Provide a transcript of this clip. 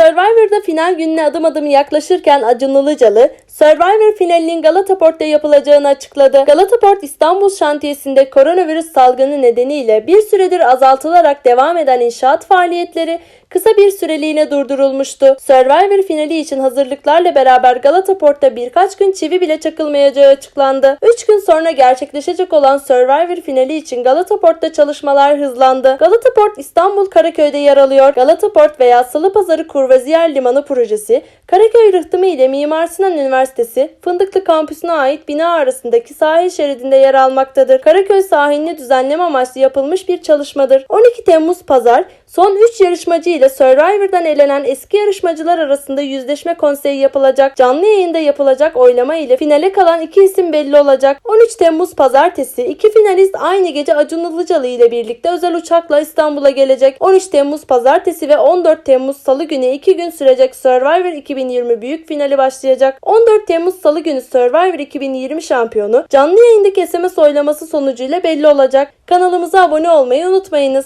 Survivor'da final gününe adım adım yaklaşırken Acun Ilıcalı, Survivor finalinin Galata Port'ta yapılacağını açıkladı. Galata Port İstanbul şantiyesinde koronavirüs salgını nedeniyle bir süredir azaltılarak devam eden inşaat faaliyetleri kısa bir süreliğine durdurulmuştu. Survivor finali için hazırlıklarla beraber Galata Port'ta birkaç gün çivi bile çakılmayacağı açıklandı. 3 gün sonra gerçekleşecek olan Survivor finali için Galata Port'ta çalışmalar hızlandı. Galata Port İstanbul Karaköy'de yer alıyor. Galata Port veya Salıpazarı Kurvaziyer Limanı projesi Karaköy rıhtımı ile Mimar Sinan Üniversitesi Fındıklı kampüsüne ait bina arasındaki sahil şeridinde yer almaktadır. Karaköy sahilini düzenleme amaçlı yapılmış bir çalışmadır. 12 Temmuz Pazar son 3 yarışmacı ile Survivor'dan elenen eski yarışmacılar arasında yüzleşme konseyi yapılacak. Canlı yayında yapılacak oylama ile finale kalan iki isim belli olacak. 13 Temmuz Pazartesi iki finalist aynı gece Acun Ilıcalı ile birlikte özel uçakla İstanbul'a gelecek. 13 Temmuz Pazartesi ve 14 Temmuz Salı günü 2 gün sürecek Survivor 2020 büyük finali başlayacak. 14 Temmuz Salı günü Survivor 2020 şampiyonu canlı yayındaki SMS oylaması sonucuyla belli olacak. Kanalımıza abone olmayı unutmayınız.